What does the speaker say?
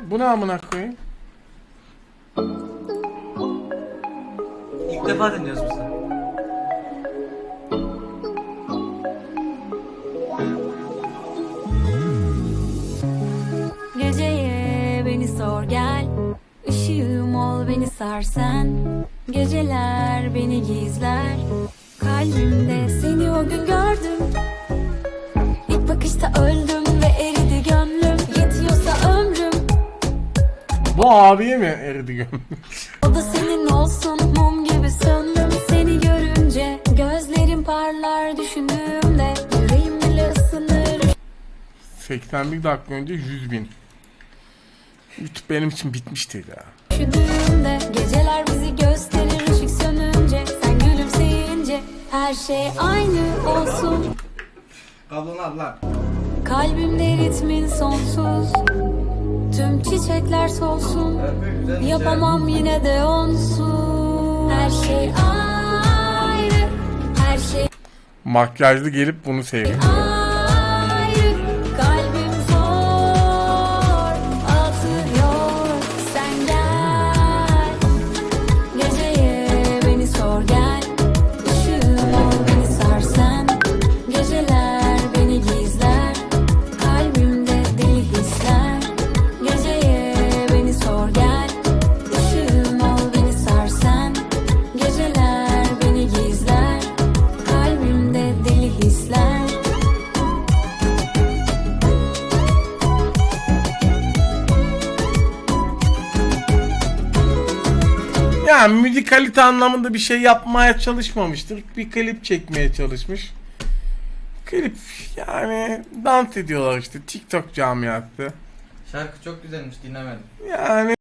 Bu ne amına koyayım? İlk defa dinliyoruz biz de. Geceye beni sor gel Işığım ol beni sar sen Geceler beni gizler Kalbimde seni o gün gördüm Bu abiye mi eridi gönlüm? O da senin olsun mum gibi söndüm Seni görünce gözlerim parlar düşündüğümde Yüreğim bile ısınır 81 dakika önce 100 bin. YouTube benim için bitmişti ya. Üşüdüğümde geceler bizi gösterir ışık sönünce Sen gülümseyince her şey aynı olsun Kablonu al lan. Kalbimde ritmin sonsuz Tüm çiçekler solsun. Yapamam yine de onsuz. Her şey ayrı Her şey Makyajlı gelip bunu seyrediyor. Yani müzikalite anlamında bir şey yapmaya çalışmamıştır. Bir klip çekmeye çalışmış. Klip yani dans ediyorlar işte TikTok camiası. Şarkı çok güzelmiş dinlemedim. Yani